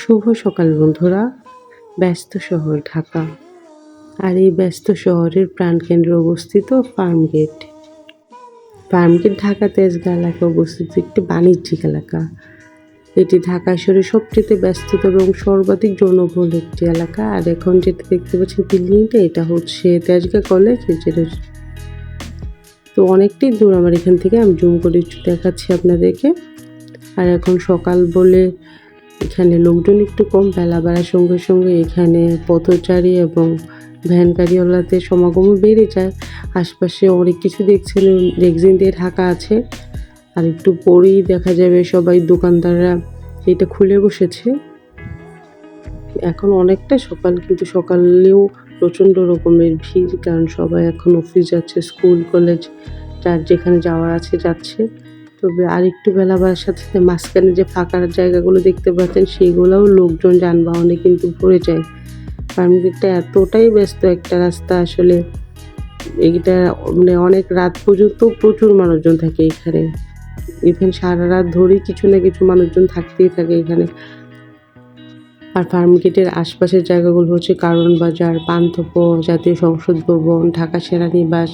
শুভ সকাল বন্ধুরা। ব্যস্ত শহর ঢাকা। আর এই ব্যস্ত শহরের প্রাণকেন্দ্রে অবস্থিত ফার্মগেট ফার্মগেট ঢাকা তেজগাঁ এলাকায় অবস্থিত একটি বাণিজ্যিক এলাকা। এটি ঢাকা শহরের সবচেয়ে ব্যস্ততম এবং সর্বাধিক জনবহুল একটি এলাকা। আর এখন যেটা দেখতে পাচ্ছেন বিল্ডিংটা, এটা হচ্ছে তেজগাঁ কলেজ, যেটা তো অনেকটাই দূর আমার এখান থেকে। আমি জুম করে দেখাচ্ছি আপনাদেরকে। আর এখন সকাল বলে এখানে লোকজন একটু কম, বেলা বাড়ার সঙ্গে সঙ্গে এখানে পথচারী এবং ভ্যান গাড়িওয়ালাদের সমাগমও বেড়ে যায়। আশপাশে অনেক কিছু দেখছেন রেক্সিন দিয়ে ঢাকা আছে। আর একটু পরেই দেখা যাবে সবাই দোকানদাররা এটা খুলে বসেছে। এখন অনেকটা সকাল, কিন্তু সকালেও প্রচণ্ড রকমের ভিড়, কারণ সবাই এখন অফিস যাচ্ছে, স্কুল, কলেজ, যার যেখানে যাওয়ার আছে যাচ্ছে। তবে আর একটু বেলা বাড়ার সাথে সাথে মাঝখানে যে ফাঁকার জায়গাগুলো দেখতে পাচ্ছেন সেইগুলোও লোকজন যানবাহনে কিন্তু ভরে যায়। ফার্মগেটটা এতটাই ব্যস্ত একটা রাস্তা আসলে। এইটা মানে অনেক রাত পর্যন্ত প্রচুর মানুষজন থাকে এখানে। ইভেন সারা রাত ধরেই কিছু না কিছু মানুষজন থাকতেই থাকে এখানে। আর ফার্মগেটের আশপাশের জায়গাগুলো হচ্ছে কারণ বাজার পান্থপ জাতীয় সংসদ ভবন, ঢাকা সেনানিবাস।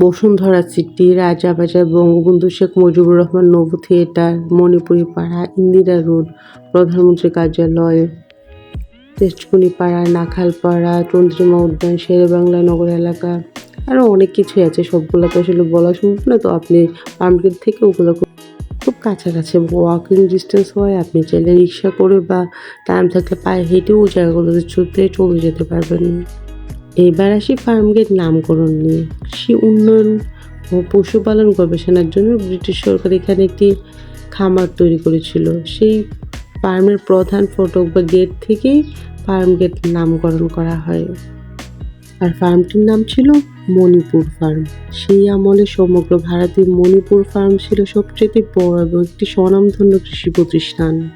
বসুন্ধরা সিটি, রাজাবাজার, বঙ্গবন্ধু শেখ মুজিবুর রহমান নবু থিয়েটার মণিপুরি পাড়া ইন্দিরা রোড, প্রধানমন্ত্রী কার্যালয় তেজকুনি পাড়া নাখালপাড়া চন্দ্রিমা উদ্যান, শেরেবাংলা নগর এলাকা আরও অনেক কিছুই আছে। সবগুলো তো আসলে বলা সম্ভব না, তো আপনি পাম্পগেট থেকে ওগুলো খুব- কাছাকাছি ওয়াকিং ডিস্টেন্স হয়, আপনি চাইলে রিক্সা করে বা টাইম থাকলে পায়ে হেঁটেও জায়গাগুলোতে চলতে চলে যেতে পারবেন। এবার আসি ফার্মগেট নামকরণ নিয়ে। কৃষি উন্নয়ন ও পশুপালন গবেষণার জন্য ব্রিটিশ সরকার এখানে একটি খামার তৈরি করেছিল। সেই ফার্মের প্রধান ফটক বা গেট থেকেই ফার্ম গেট নামকরণ করা হয়। আর ফার্মটির নাম ছিল মণিপুর ফার্ম সেই আমলে সমগ্র ভারতীয় মণিপুর ফার্ম ছিল সবচেয়ে বড় এবং একটি স্বনামধন্য কৃষি প্রতিষ্ঠান।